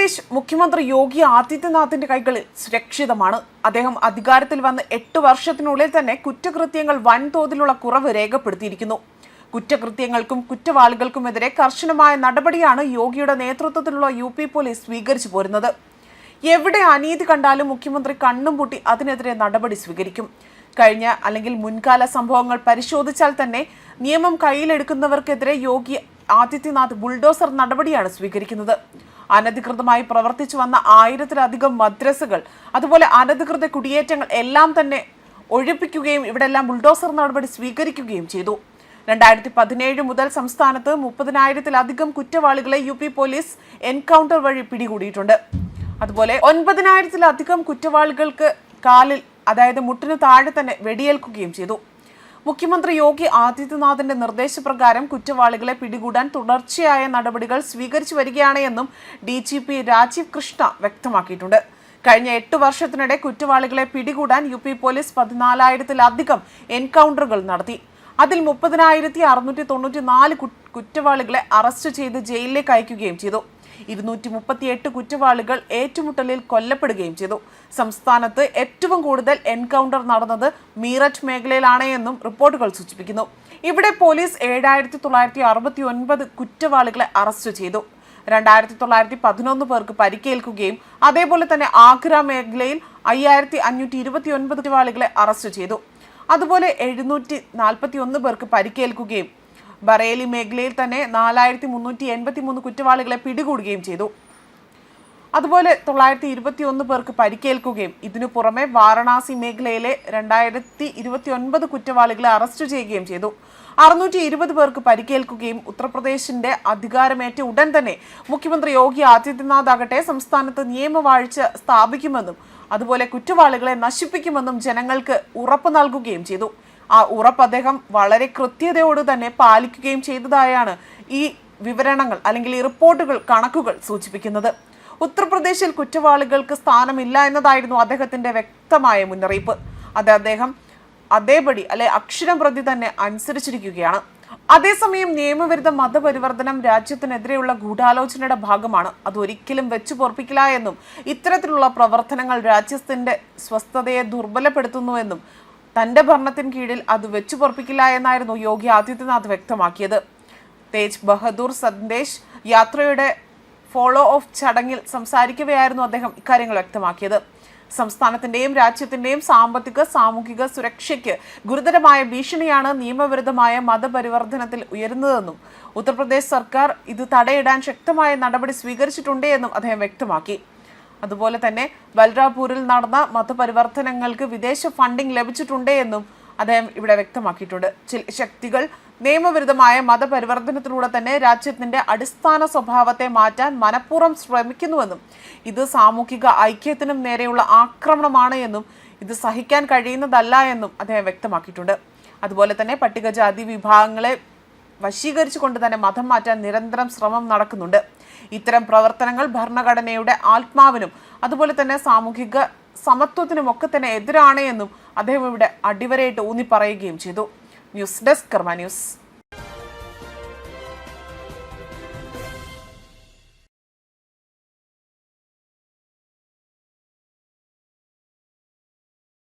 ഉത്തർപ്രദേശ് മുഖ്യമന്ത്രി യോഗി ആദിത്യനാഥിന്റെ കൈകളിൽ സുരക്ഷിതമാണ്. അദ്ദേഹം അധികാരത്തിൽ വന്ന് എട്ട് വർഷത്തിനുള്ളിൽ തന്നെ കുറ്റകൃത്യങ്ങൾ വൻതോതിലുള്ള കുറവ് രേഖപ്പെടുത്തിയിരിക്കുന്നു. കുറ്റകൃത്യങ്ങൾക്കും കുറ്റവാളികൾക്കുമെതിരെ കർശനമായ നടപടിയാണ് യോഗിയുടെ നേതൃത്വത്തിലുള്ള യു പി പോലീസ് സ്വീകരിച്ചു പോരുന്നത്. എവിടെ അനീതി കണ്ടാലും മുഖ്യമന്ത്രി കണ്ണും പൂട്ടി അതിനെതിരെ നടപടി സ്വീകരിക്കും. കഴിഞ്ഞ അല്ലെങ്കിൽ മുൻകാല സംഭവങ്ങൾ പരിശോധിച്ചാൽ തന്നെ നിയമം കയ്യിലെടുക്കുന്നവർക്കെതിരെ യോഗി ആദിത്യനാഥ് ബുൾഡോസർ നടപടിയാണ് സ്വീകരിക്കുന്നത്. അനധികൃതമായി പ്രവർത്തിച്ചു വന്ന ആയിരത്തിലധികം മദ്രസകൾ അതുപോലെ അനധികൃത കുടിയേറ്റങ്ങൾ എല്ലാം തന്നെ ഒഴിപ്പിക്കുകയും ഇവിടെല്ലാം ബുൾഡോസർ നടപടി സ്വീകരിക്കുകയും ചെയ്തു. രണ്ടായിരത്തി പതിനേഴ് മുതൽ സംസ്ഥാനത്ത് മുപ്പതിനായിരത്തിലധികം കുറ്റവാളികളെ യു പി പോലീസ് എൻകൗണ്ടർ വഴി പിടികൂടിയിട്ടുണ്ട്. അതുപോലെ ഒൻപതിനായിരത്തിലധികം കുറ്റവാളികൾക്ക് കാലിൽ അതായത് മുട്ടിനു താഴെ തന്നെ വെടിയേൽക്കുകയും ചെയ്തു. മുഖ്യമന്ത്രി യോഗി ആദിത്യനാഥിന്റെ നിർദ്ദേശപ്രകാരം കുറ്റവാളികളെ പിടികൂടാൻ തുടർച്ചയായ നടപടികൾ സ്വീകരിച്ചു വരികയാണ് എന്നും D G P Rajeev Krishna വ്യക്തമാക്കിയിട്ടുണ്ട്. കഴിഞ്ഞ എട്ട് വർഷത്തിനിടെ കുറ്റവാളികളെ പിടികൂടാൻ യു പി പോലീസ് പതിനാലായിരത്തിലധികം എൻകൗണ്ടറുകൾ നടത്തി. അതിൽ മുപ്പതിനായിരത്തി അറുന്നൂറ്റി തൊണ്ണൂറ്റി നാല് കുറ്റവാളികളെ അറസ്റ്റ് ചെയ്ത് ജയിലിലേക്ക് അയക്കുകയും ചെയ്തു. ഇരുന്നൂറ്റി മുപ്പത്തിയെട്ട് കുറ്റവാളികൾ ഏറ്റുമുട്ടലിൽ കൊല്ലപ്പെടുകയും ചെയ്തു. സംസ്ഥാനത്ത് ഏറ്റവും കൂടുതൽ എൻകൗണ്ടർ നടന്നത് മീററ്റ് മേഖലയിലാണ് എന്നും റിപ്പോർട്ടുകൾ സൂചിപ്പിക്കുന്നു. ഇവിടെ പോലീസ് ഏഴായിരത്തി തൊള്ളായിരത്തി അറുപത്തി ഒൻപത് കുറ്റവാളികളെ അറസ്റ്റ് ചെയ്തു. രണ്ടായിരത്തി തൊള്ളായിരത്തി പതിനൊന്ന് പേർക്ക് പരിക്കേൽക്കുകയും അതേപോലെ തന്നെ ആഗ്ര മേഖലയിൽ അയ്യായിരത്തി അഞ്ഞൂറ്റി ഇരുപത്തി ഒൻപത് കുറ്റവാളികളെ അറസ്റ്റ് ചെയ്തു. അതുപോലെ എഴുന്നൂറ്റി നാൽപ്പത്തി ഒന്ന് പേർക്ക് പരിക്കേൽക്കുകയും ബറേലി മേഖലയിൽ തന്നെ നാലായിരത്തി മുന്നൂറ്റി എൺപത്തി മൂന്ന് കുറ്റവാളികളെ പിടികൂടുകയും ചെയ്തു. അതുപോലെ തൊള്ളായിരത്തി ഇരുപത്തി ഒന്ന് പേർക്ക് പരിക്കേൽക്കുകയും ഇതിനു പുറമെ വാരണാസി മേഖലയിലെ രണ്ടായിരത്തി ഇരുപത്തി ഒൻപത് കുറ്റവാളികളെ അറസ്റ്റ് ചെയ്യുകയും ചെയ്തു. അറുന്നൂറ്റി ഇരുപത് പേർക്ക് പരിക്കേൽക്കുകയും ഉത്തർപ്രദേശിന്റെ അധികാരമേറ്റ ഉടൻ തന്നെ മുഖ്യമന്ത്രി യോഗി ആദിത്യനാഥ് ആകട്ടെ സംസ്ഥാനത്ത് നിയമവാഴ്ച സ്ഥാപിക്കുമെന്നും അതുപോലെ കുറ്റവാളികളെ നശിപ്പിക്കുമെന്നും ജനങ്ങൾക്ക് ഉറപ്പ് നൽകുകയും ചെയ്തു. ആ ഉറപ്പ് അദ്ദേഹം വളരെ കൃത്യതയോട് തന്നെ പാലിക്കുകയും ചെയ്തതായാണ് ഈ വിവരണങ്ങൾ അല്ലെങ്കിൽ ഈ റിപ്പോർട്ടുകൾ കണക്കുകൾ സൂചിപ്പിക്കുന്നത്. ഉത്തർപ്രദേശിൽ കുറ്റവാളികൾക്ക് സ്ഥാനമില്ല എന്നതായിരുന്നു അദ്ദേഹത്തിന്റെ വ്യക്തമായ മുന്നറിയിപ്പ്. അത് അദ്ദേഹം അതേപടി അല്ലെ അക്ഷരം പ്രതി തന്നെ അനുസരിച്ചിരിക്കുകയാണ്. അതേസമയം നിയമവിരുദ്ധ മതപരിവർത്തനം രാജ്യത്തിനെതിരെയുള്ള ഗൂഢാലോചനയുടെ ഭാഗമാണ്. അത് ഒരിക്കലും വെച്ചു പൊറപ്പിക്കില്ല എന്നും ഇത്തരത്തിലുള്ള പ്രവർത്തനങ്ങൾ രാജ്യത്തിന്റെ സ്വസ്ഥതയെ ദുർബലപ്പെടുത്തുന്നുവെന്നും തന്റെ ഭരണത്തിന് കീഴിൽ അത് വെച്ചു പൊറപ്പിക്കില്ല എന്നായിരുന്നു യോഗി ആദിത്യനാഥ് വ്യക്തമാക്കിയത്. തേജ് ബഹദൂർ സന്ദേശ് യാത്രയുടെ ഫോളോ ഓഫ് ചടങ്ങിൽ സംസാരിക്കവെയായിരുന്നു അദ്ദേഹം ഇക്കാര്യങ്ങൾ വ്യക്തമാക്കിയത്. സംസ്ഥാനത്തിന്റെയും രാജ്യത്തിന്റെയും സാമ്പത്തിക സാമൂഹിക സുരക്ഷയ്ക്ക് ഗുരുതരമായ ഭീഷണിയാണ് നിയമവിരുദ്ധമായ മതപരിവർത്തനത്തിൽ ഉയരുന്നതെന്നും ഉത്തർപ്രദേശ് സർക്കാർ ഇത് തടയിടാൻ ശക്തമായ നടപടി സ്വീകരിച്ചിട്ടുണ്ട് എന്നും അദ്ദേഹം വ്യക്തമാക്കി. അതുപോലെ തന്നെ ബൽറാപൂരിൽ നടന്ന മതപരിവർത്തനങ്ങൾക്ക് വിദേശ ഫണ്ടിംഗ് ലഭിച്ചിട്ടുണ്ട് എന്നും അദ്ദേഹം ഇവിടെ വ്യക്തമാക്കിയിട്ടുണ്ട്. ചില ശക്തികൾ നിയമവിരുദ്ധമായ മതപരിവർത്തനത്തിലൂടെ തന്നെ രാജ്യത്തിന്റെ അടിസ്ഥാന സ്വഭാവത്തെ മാറ്റാൻ മനഃപൂർവം ശ്രമിക്കുന്നുവെന്നും ഇത് സാമൂഹിക ഐക്യത്തിനും നേരെയുള്ള ആക്രമണമാണ് എന്നും ഇത് സഹിക്കാൻ കഴിയുന്നതല്ല എന്നും അദ്ദേഹം വ്യക്തമാക്കിയിട്ടുണ്ട്. അതുപോലെ തന്നെ പട്ടികജാതി വിഭാഗങ്ങളെ വശീകരിച്ചുകൊണ്ട് തന്നെ മതം മാറ്റാൻ നിരന്തരം ശ്രമം നടക്കുന്നുണ്ട്. ഇത്തരം പ്രവർത്തനങ്ങൾ ഭരണഘടനയുടെ ആത്മാവിനും അതുപോലെ തന്നെ സാമൂഹിക സമത്വത്തിനും ഒക്കെ തന്നെ എതിരാണ് എന്നും അദ്ദേഹം ഇവിടെ അടിവരയിട്ട് ഊന്നി പറയുകയും ചെയ്തു. News desk Karma news.